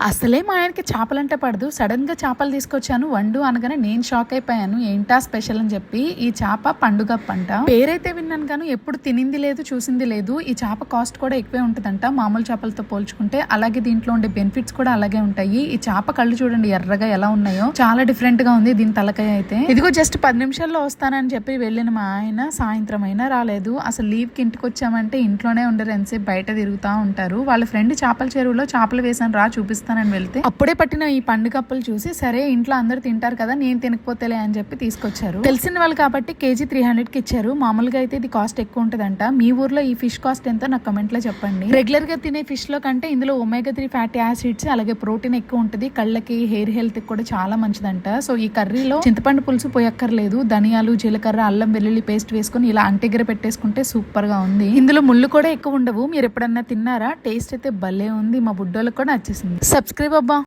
అసలే మా ఆయనకి చేపలంటే పడదు. సడన్గా చేపలు తీసుకొచ్చాను. వండు అనగానే నేను షాక్ అయిపోయాను. ఏంటా స్పెషల్ అని చెప్పి ఈ చేప పండుగ పంట పేరైతే విన్నాను కానీ ఎప్పుడు తినింది లేదు చూసింది లేదు. ఈ చేప కాస్ట్ కూడా ఎక్కువే ఉంటుందంట. మామూలు చేపలతో పోల్చుకుంటే అలాగే దీంట్లో ఉండే బెనిఫిట్స్ కూడా అలాగే ఉంటాయి. ఈ చేప కళ్ళు చూడండి ఎర్రగా ఎలా ఉన్నాయో. చాలా డిఫరెంట్గా ఉంది దీని తలకాయ అయితే. ఇదిగో జస్ట్ పది నిమిషాల్లో వస్తానని చెప్పి వెళ్ళిన మా ఆయన సాయంత్రం అయినా రాలేదు. అసలు లీవ్కి ఇంటికి వచ్చామంటే ఇంట్లోనే ఉండరు. ఎంతసేపు బయట తిరుగుతా ఉంటారు. వాళ్ళ ఫ్రెండ్ చేపల చెరువులో చేపలు వేసాను రా తీసుకొస్తానని వెళ్తే అప్పుడే పట్టిన ఈ పండు కప్పులు చూసి సరే ఇంట్లో అందరు తింటారు కదా నేను తినకపోతేలే అని చెప్పి తీసుకొచ్చారు. తెలిసిన వాళ్ళు కాబట్టి కేజీ త్రీ హండ్రెడ్కి ఇచ్చారు. మామూలుగా అయితే ఇది కాస్ట్ ఎక్కువ ఉంటుందంట. మీ ఊర్లో ఈ ఫిష్ కాస్ట్ ఎంతో? నాకు కమెంట్లో చెప్పండి. రెగ్యులర్గా తినే ఫిష్లో కంటే ఇందులో ఒమేగా త్రీ ఫ్యాటీ యాసిడ్స్ అలాగే ప్రోటీన్ ఎక్కువ ఉంటుంది. కళ్ళకి హెయిర్ హెల్త్ కూడా చాలా మంచిదంట. సో ఈ కర్రీలో చింతపండు పులుసు పోయక్కర్లేదు. ధనియాలు జీలకర్ర అల్లం వెల్లుల్లి పేస్ట్ వేసుకుని ఇలా అంటిగ్గర పెట్టేసుకుంటే సూపర్గా ఉంది. ఇందులో ముళ్ళు కూడా ఎక్కువ ఉండవు. మీరు ఎప్పుడన్నా తిన్నారా? టేస్ట్ అయితే భలే ఉంది. మా బుడ్డోళ్ళకి కూడా నచ్చేసింది. సబ్స్క్రైబ్ అబ్బా.